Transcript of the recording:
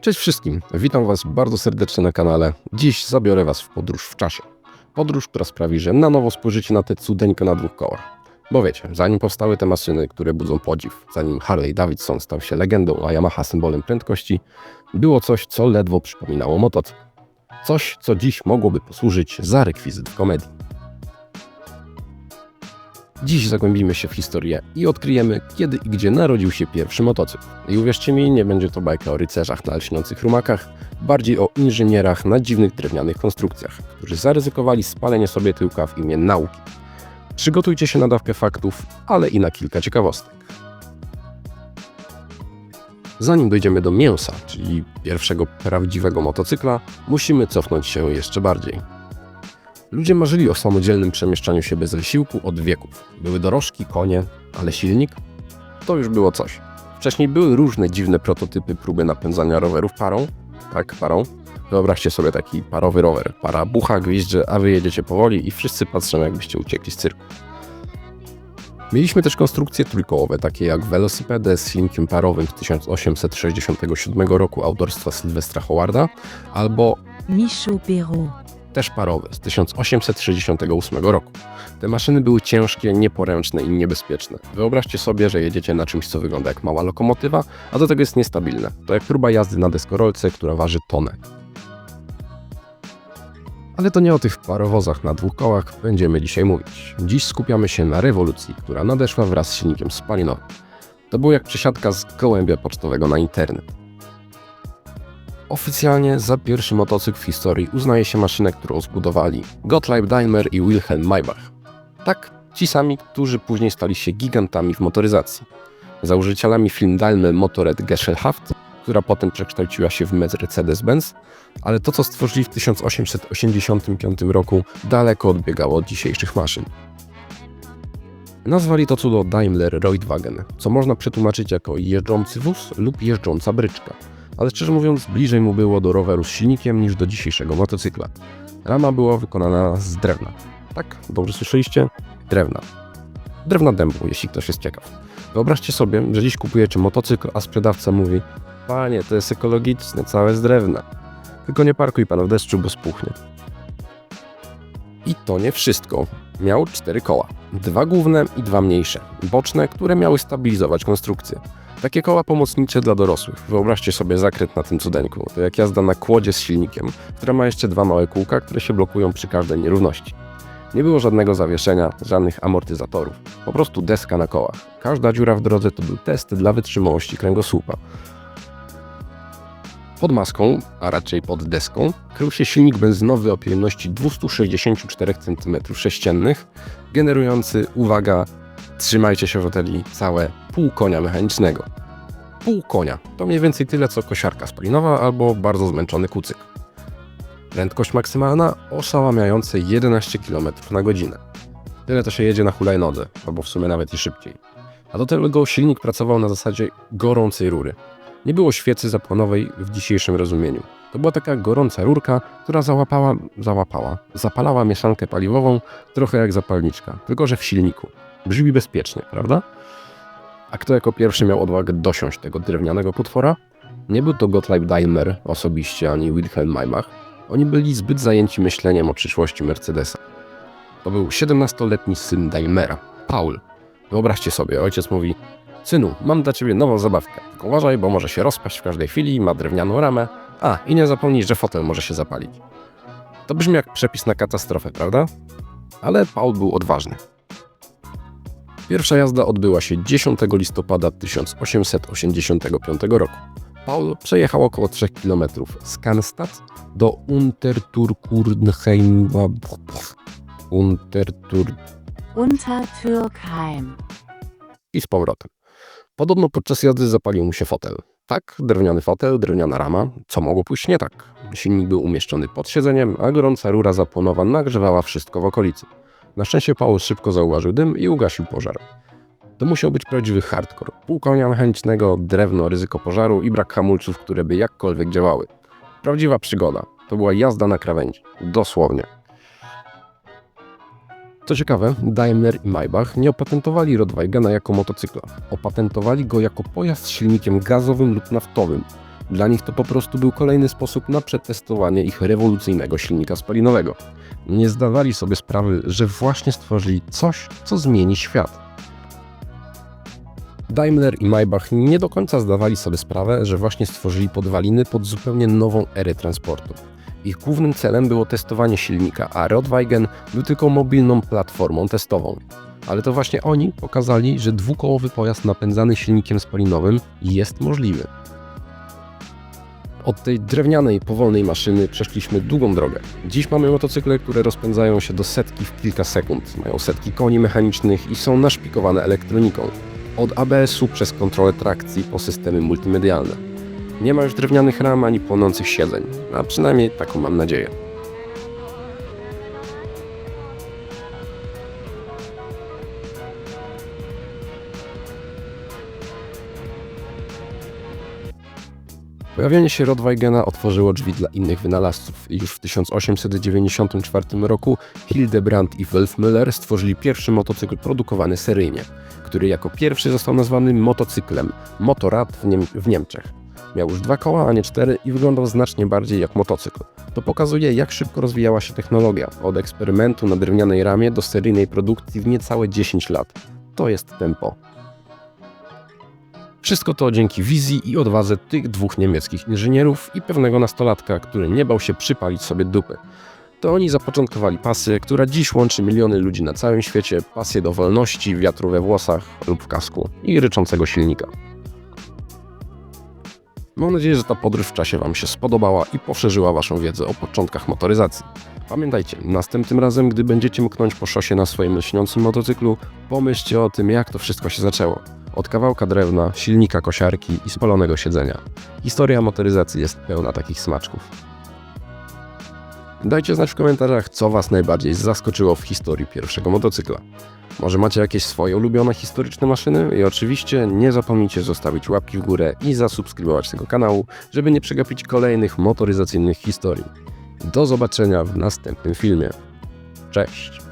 Cześć wszystkim, witam Was bardzo serdecznie na kanale. Dziś zabiorę Was w podróż w czasie. Podróż, która sprawi, że na nowo spojrzycie na tę cudeńkę na dwóch kołach. Bo wiecie, zanim powstały te maszyny, które budzą podziw, zanim Harley Davidson stał się legendą, a Yamaha symbolem prędkości, było coś, co ledwo przypominało motocykl. Coś, co dziś mogłoby posłużyć za rekwizyt w komedii. Dziś zagłębimy się w historię i odkryjemy, kiedy i gdzie narodził się pierwszy motocykl. I uwierzcie mi, nie będzie to bajka o rycerzach na lśniących rumakach, bardziej o inżynierach na dziwnych drewnianych konstrukcjach, którzy zaryzykowali spalenie sobie tyłka w imię nauki. Przygotujcie się na dawkę faktów, ale i na kilka ciekawostek. Zanim dojdziemy do mięsa, czyli pierwszego prawdziwego motocykla, musimy cofnąć się jeszcze bardziej. Ludzie marzyli o samodzielnym przemieszczaniu się bez wysiłku od wieków. Były dorożki, konie, ale silnik? To już było coś. Wcześniej były różne dziwne prototypy próby napędzania rowerów parą. Tak, parą. Wyobraźcie sobie taki parowy rower. Para bucha, gwizdże, a wy jedziecie powoli i wszyscy patrzą jakbyście uciekli z cyrku. Mieliśmy też konstrukcje trójkołowe, takie jak velocipedy z silnikiem parowym z 1867 roku autorstwa Sylwestra Howarda, albo Michaud Perrault. Też parowe z 1868 roku. Te maszyny były ciężkie, nieporęczne i niebezpieczne. Wyobraźcie sobie, że jedziecie na czymś, co wygląda jak mała lokomotywa, a do tego jest niestabilne. To jak próba jazdy na deskorolce, która waży tonę. Ale to nie o tych parowozach na dwóch kołach będziemy dzisiaj mówić. Dziś skupiamy się na rewolucji, która nadeszła wraz z silnikiem spalinowym. To było jak przesiadka z gołębia pocztowego na internet. Oficjalnie za pierwszy motocykl w historii uznaje się maszynę, którą zbudowali Gottlieb Daimler i Wilhelm Maybach. Tak, ci sami, którzy później stali się gigantami w motoryzacji. Założycielami firm Daimler Motorrad Gesellschaft, która potem przekształciła się w Mercedes-Benz, ale to, co stworzyli w 1885 roku, daleko odbiegało od dzisiejszych maszyn. Nazwali to cudo Daimler Reutewagen, co można przetłumaczyć jako jeżdżący wóz lub jeżdżąca bryczka ale szczerze mówiąc bliżej mu było do roweru z silnikiem niż do dzisiejszego motocykla. Rama była wykonana z drewna. Tak, dobrze słyszeliście? Drewna. Drewna dębu, jeśli ktoś jest ciekaw. Wyobraźcie sobie, że dziś kupujecie motocykl, a sprzedawca mówi Panie, to jest ekologiczne, całe z drewna. Tylko nie parkuj pan w deszczu, bo spuchnie. I to nie wszystko. Miał cztery koła. Dwa główne i dwa mniejsze. Boczne, które miały stabilizować konstrukcję. Takie koła pomocnicze dla dorosłych. Wyobraźcie sobie zakręt na tym cudeńku. To jak jazda na kłodzie z silnikiem, która ma jeszcze dwa małe kółka, które się blokują przy każdej nierówności. Nie było żadnego zawieszenia, żadnych amortyzatorów. Po prostu deska na kołach. Każda dziura w drodze to był test dla wytrzymałości kręgosłupa. Pod maską, a raczej pod deską, krył się silnik benzynowy o pojemności 264 cm3, generujący, uwaga, trzymajcie się hoteli, całe pół konia mechanicznego. Pół konia to mniej więcej tyle co kosiarka spalinowa albo bardzo zmęczony kucyk. Prędkość maksymalna oszałamiające 11 km na godzinę. Tyle to się jedzie na hulajnodze, albo w sumie nawet i szybciej. A do tego silnik pracował na zasadzie gorącej rury. Nie było świecy zapłonowej w dzisiejszym rozumieniu. To była taka gorąca rurka, która załapała, załapała, zapalała mieszankę paliwową trochę jak zapalniczka, tylko że w silniku. Brzmi bezpiecznie, prawda? A kto jako pierwszy miał odwagę dosiąść tego drewnianego potwora? Nie był to Gottlieb Daimler osobiście, ani Wilhelm Maybach. Oni byli zbyt zajęci myśleniem o przyszłości Mercedesa. To był 17-letni syn Daimlera, Paul. Wyobraźcie sobie, ojciec mówi Synu, mam dla ciebie nową zabawkę. Uważaj, bo może się rozpaść w każdej chwili, ma drewnianą ramę. A, i nie zapomnij, że fotel może się zapalić. To brzmi jak przepis na katastrofę, prawda? Ale Paul był odważny. Pierwsza jazda odbyła się 10 listopada 1885 roku. Paul przejechał około 3 km z Cannstatt do Unterturkurnheim. Untertur Untertürkheim. i z powrotem. Podobno podczas jazdy zapalił mu się fotel. Tak, drewniany fotel, drewniana rama. Co mogło pójść nie tak? Silnik był umieszczony pod siedzeniem, a gorąca rura zapłonowa nagrzewała wszystko w okolicy. Na szczęście Paul szybko zauważył dym i ugasił pożar. To musiał być prawdziwy hardcore. Pół konia mechanicznego, drewno, ryzyko pożaru i brak hamulców, które by jakkolwiek działały. Prawdziwa przygoda. To była jazda na krawędzi. Dosłownie. Co ciekawe, Daimler i Maybach nie opatentowali Rodweigena jako motocykla. Opatentowali go jako pojazd z silnikiem gazowym lub naftowym. Dla nich to po prostu był kolejny sposób na przetestowanie ich rewolucyjnego silnika spalinowego. Nie zdawali sobie sprawy, że właśnie stworzyli coś, co zmieni świat. Daimler i Maybach nie do końca zdawali sobie sprawę, że właśnie stworzyli podwaliny pod zupełnie nową erę transportu. Ich głównym celem było testowanie silnika, a Rodweigen był tylko mobilną platformą testową. Ale to właśnie oni pokazali, że dwukołowy pojazd napędzany silnikiem spalinowym jest możliwy. Od tej drewnianej, powolnej maszyny przeszliśmy długą drogę. Dziś mamy motocykle, które rozpędzają się do setki w kilka sekund, mają setki koni mechanicznych i są naszpikowane elektroniką. Od ABS-u przez kontrolę trakcji po systemy multimedialne. Nie ma już drewnianych ram ani płonących siedzeń, a przynajmniej taką mam nadzieję. Pojawienie się Rodweigena otworzyło drzwi dla innych wynalazców już w 1894 roku Hildebrand i Wolfmüller stworzyli pierwszy motocykl produkowany seryjnie, który jako pierwszy został nazwany motocyklem Motorrad w, Niem w Niemczech. Miał już dwa koła, a nie cztery i wyglądał znacznie bardziej jak motocykl. To pokazuje, jak szybko rozwijała się technologia, od eksperymentu na drewnianej ramie do seryjnej produkcji w niecałe 10 lat. To jest tempo. Wszystko to dzięki wizji i odwadze tych dwóch niemieckich inżynierów i pewnego nastolatka, który nie bał się przypalić sobie dupy. To oni zapoczątkowali pasję, która dziś łączy miliony ludzi na całym świecie, pasję do wolności, wiatru we włosach lub w kasku i ryczącego silnika. Mam nadzieję, że ta podróż w czasie Wam się spodobała i poszerzyła Waszą wiedzę o początkach motoryzacji. Pamiętajcie, następnym razem, gdy będziecie mknąć po szosie na swoim lśniącym motocyklu, pomyślcie o tym, jak to wszystko się zaczęło. Od kawałka drewna, silnika kosiarki i spalonego siedzenia. Historia motoryzacji jest pełna takich smaczków. Dajcie znać w komentarzach, co Was najbardziej zaskoczyło w historii pierwszego motocykla. Może macie jakieś swoje ulubione historyczne maszyny? I oczywiście nie zapomnijcie zostawić łapki w górę i zasubskrybować tego kanału, żeby nie przegapić kolejnych motoryzacyjnych historii. Do zobaczenia w następnym filmie. Cześć!